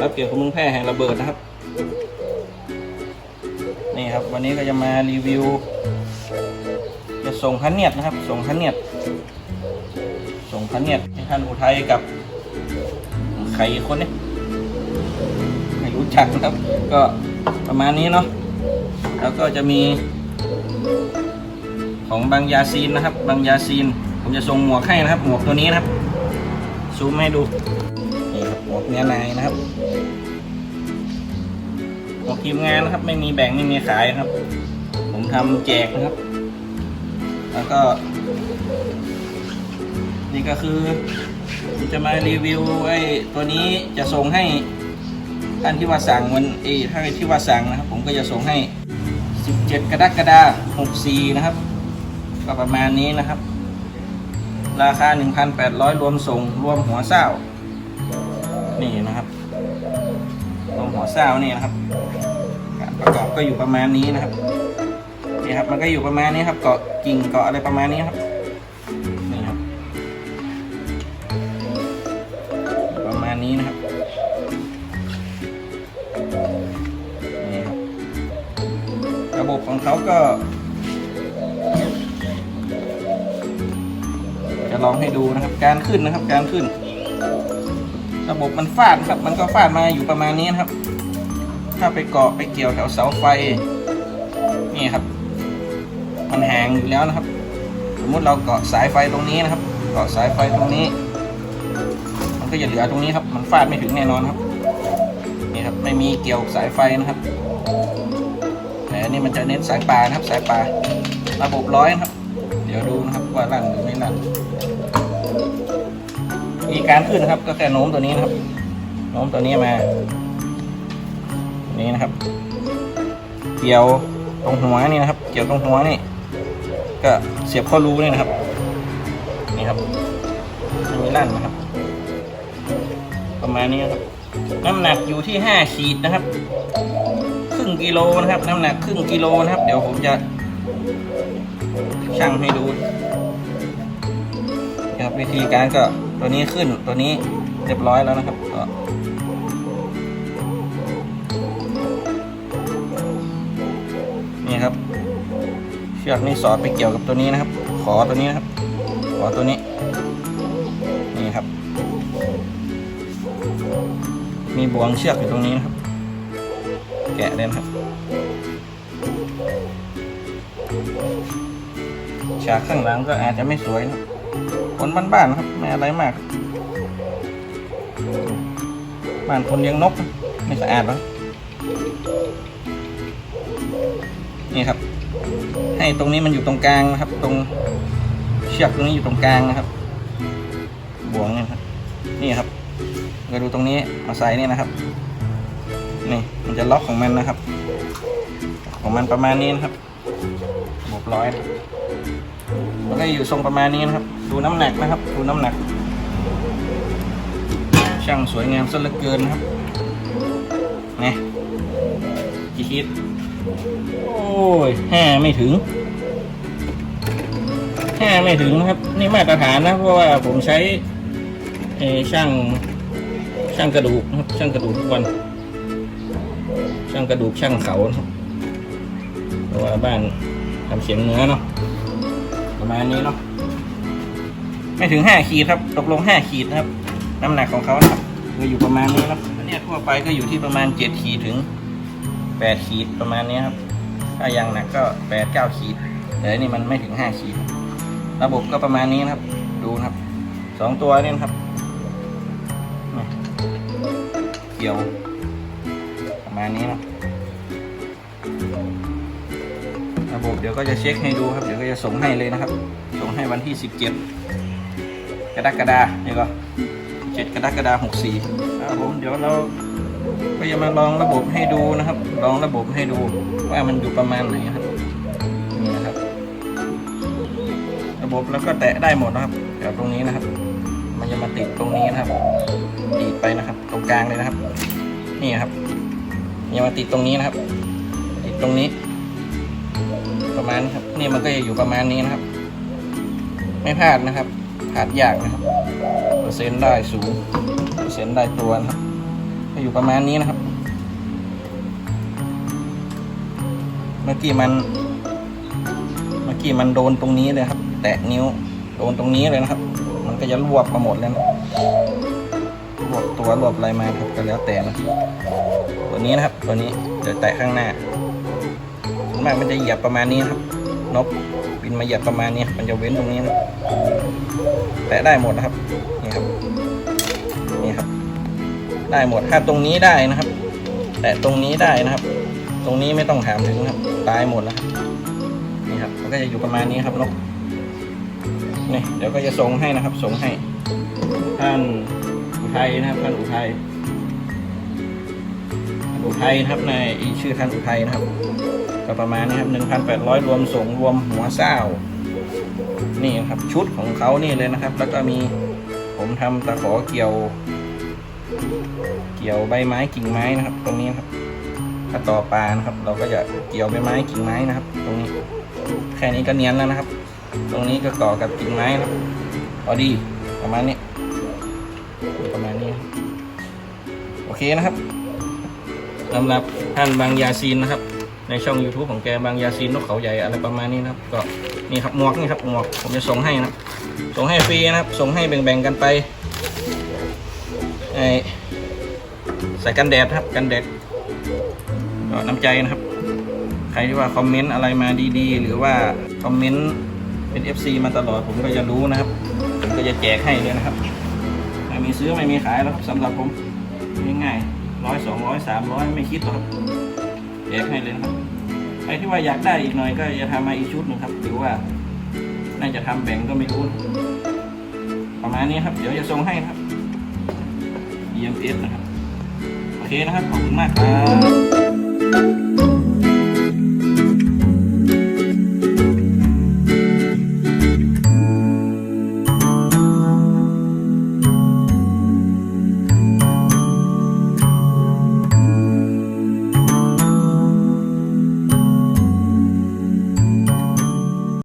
รับเกี่ยวกับเมืองแพร่แห่งระเบิดนะครับ นี่ครับวันนี้ก็จะมารีวิว จะส่งคันเนียดนะครับ ส่งคันเนียด ส่งคันเนียดให้ท่านอุทัยกับใครคนนี่ไม่รู้จักนะครับ ก็ประมาณนี้เนาะแล้วก็จะมีของบางยาซีนนะครับ บางยาซีน ผมจะส่งหมวกให้นะครับ หมวกตัวนี้นะครับ ซูมให้ดู วกเนื้อในนะครับหมวกทีมงานนะครับ ไม่มีแบ่งไม่มีขายนะครับ ผมทำแจกนะครับ แล้วก็ นี่ก็คือจะมารีวิวไอ้ตัวนี้จะส่งให้ท่านที่ว่าสั่งวันเอยถ้าที่ว่าสั่งนะครับ ผมก็จะส่งให้ 17 กรกฎาคม64 นะครับ ก็ประมาณนี้นะครับ ราคา 1,800 รวมส่ง รวมหัวเศร้า นี่นะครับตรวมหัวเศร้านี่นะครับการประกอบก็อยู่ประมาณนี้นะครับนี่ครับมันก็อยู่ประมาณนี้ครับเกาะกิ่งเกาะอะไรประมาณนี้ครับนี่ครับประมาณนี้นะครับนี่ครับ ระบบของเขาก็จะลองให้ดูนะครับ การขึ้นนะครับ การขึ้น ระบบมันฟาดครับ มันก็ฟาดมาอยู่ประมาณนี้นะครับ ถ้าไปเกาะไปเกี่ยวแถวเสาไฟ นี่ครับ มันแหงอยู่แล้วนะครับ สมมติเราเกาะสายไฟตรงนี้นะครับ เกาะสายไฟตรงนี้ มันก็จะเหลือตรงนี้ครับ มันฟาดไม่ถึงแน่นอนครับ นี่ครับ ไม่มีเกี่ยวสายไฟนะครับ แต่อันนี้มันจะเน้นสายปลานะครับ สายปลาระบบร้อยนะครับ เดี๋ยวดูนะครับว่าลั่นหรือไม่ลั่น มีการขึ้นนะครับ ก็แค่โน้มตัวนี้นะครับ โน้มตัวนี้มานี่นะครับ เกี่ยวตรงหัวนี่นะครับ เกี่ยวตรงหัวนี่ก็เสียบเข้ารูนี่นะครับ นี่ครับมีลั่นนะครับ ประมาณนี้ครับ น้ำหนักอยู่ที่ห้าขีดนะครับ ครึ่งกิโลนะครับ น้ำหนักครึ่งกิโลนะครับ เดี๋ยวผมจะชั่งให้ดูนะครับวิธีการก็ ตัวนี้ขึ้นตัวนี้เรียบร้อยแล้วนะครับก็นี่ครับ เชือกนี่สอดไปเกี่ยวกับตัวนี้นะครับ ขอตัวนี้นะครับขอตัวนี้ นี่ครับ มีบ่วงเชือกอยู่ตรงนี้นะครับ แกะเลยนครับฉากข้างหลังก็อาจจะไม่สวยนะ คนบ้านๆครับไม่อะไรมากบ้านคนเลี้ยงนกไม่สะอาดหรอกนี่ครับ ให้ตรงนี้มันอยู่ตรงกลางนะครับ ตรงเชือกตรงนี้อยู่ตรงกลางนะครับบ่วงเนี่ยครับ นี่ครับก็ดูตรงนี้มาใส่นี่นะครับ นี่มันจะล็อกของมันนะครับ ของมันประมาณนี้นะครับระบบร้อยนะ มันก็อยู่ทรงประมาณนี้นะครับ ดูน้ำหนักนะครับ ดูน้ำหนัก ช่างสวยงามซะเหลือเกินนะครับนี่กี่คิดโอ้ยห้าไม่ถึงห้าไม่ถึงนะครับ นี่มาตรฐานนะ เพราะว่าผมใช้ช่างช่างกระดูกครับช่างกระดูกทุกวัน ช่างกระดูกช่างเขาเพราะว่าบ้านทำเสียงเนื้อเนาะ ประมาณนี้เนาะไม่ถึงห้าขีดครับ ตกลงห้าขีดนะครับ น้ำหนักของเขาครับก็อยู่ประมาณนี้เนาะอันเนี้ยทั่วไปก็อยู่ที่ประมาณเจ็ดขีดถึงแปดขีดประมาณนี้ครับ ถ้ายางหนักก็แปดเก้าขีด แต่อันนี่มันไม่ถึงห้าขีด ระบบก็ประมาณนี้นะครับ ดูนะครับสองตัวนี่นะครับเกี่ยวประมาณนี้เนาะ ระบบเดี๋ยวก็จะเช็คให้ดูครับ เดี๋ยวก็จะส่งให้เลยนะครับ ส่งให้วันที่ 17 กรกฎานี่ก็7กรกฎาคม64ครับผมเดี๋ยวเราก็จะมาลองระบบให้ดูนะครับ ลองระบบให้ดูว่ามันอยู่ประมาณไหนครับนี่นะครับ ระบบแล้วก็แตะได้หมดนะครับเดี๋ยวตรงนี้นะครับ มันจะมาติดตรงนี้นะครับดีดไปนะครับ ตรงกลางเลยนะครับ นี่ครับอย่ามาติดตรงนี้นะครับ ติดตรงนี้ ประมาณนี้ครับ นี่มันก็จะอยู่ประมาณนี้นะครับ ไม่พลาดนะครับพลาดยากนะครับเปอร์เซ็นต์ได้สูงเปอร์เซ็นต์ได้ตัวนะครับก็อยู่ประมาณนี้นะครับ เมื่อกี้มัน เมื่อกี้มันโดนตรงนี้เลยครับ แตะนิ้วโดนตรงนี้เลยนะครับ มันก็จะรวบมาหมดแล้วนะรวบตัวรวบอะไรมาครับก็แล้วแต่นะตัวนี้นะครับ ตัวนี้จะแตะข้างหน้า ส่วนมากมันจะเหยียบประมาณนี้ครับนกบินมาเหยียบประมาณนี้มันจะเว้นตรงนี้นะแตะได้หมดนะครับนี่ครับนี่ครับ ได้หมดถ้าตรงนี้ได้นะครับ แตะตรงนี้ได้นะครับ ตรงนี้ไม่ต้องถามถึงครับ ตายหมดแล้วนี่ครับมันก็จะอยู่ประมาณนี้ครับนกนี่เดี๋ยวก็จะส่งให้นะครับส่งให้ท่านอุทัยนะครับท่านอุทัยอุทัยนะครับในชื่อท่านอุทัยนะครับ ก็ประมาณนี้ครับหนึ่งพันแปดร้อยรวมส่งรวมหัวเศร้านี่ครับชุดของเขานี่เลยนะครับ แล้วก็มีผมทำตะขอเกี่ยว เกี่ยวใบไม้กิ่งไม้นะครับ ตรงนี้ครับถ้าต่อปลานะครับ เราก็จะเกี่ยวใบไม้กิ่งไม้นะครับ ตรงนี้แค่นี้ก็เนียนแล้วนะครับ ตรงนี้ก็ต่อกับกิ่งไม้นะพอดีประมาณนี้ประมาณนี้ โอเคนะครับสำหรับท่านบางยาซีนนะครับ ในช่อง YouTube ของแกบางยาซีนนกเขาใหญ่อะไรประมาณนี้นะครับ ก็นี่ครับหมวกนี่ครับหมวกผมจะส่งให้นะส่งให้ฟรีนะครับ ส่งให้แบ่งๆกันไปไอใส่กันแดดครับ กันแดดก็น้ำใจนะครับ ใครที่ว่าคอมเมนต์อะไรมาดีๆ หรือว่าคอมเมนต์เป็น FC มาตลอดผมก็จะรู้นะครับผมก็จะแจกให้เลยนะครับไม่มีซื้อไม่มีขายแล้วครับสำหรับผมง่ายๆร้อยสองร้อยสามร้อยไม่คิดหรอกครับแจกให้เลยนะครับ ใครที่ว่าอยากได้อีกหน่อยก็จะทำมาอีกชุดหนึงครับหรือว่า น่าจะทำแบ่งก็ไม่รู้ ประมาณนี้ครับ เดี๋ยวจะส่งให้นะครับ EMS นะครับ โอเคนะครับ ขอบคุณมากครับ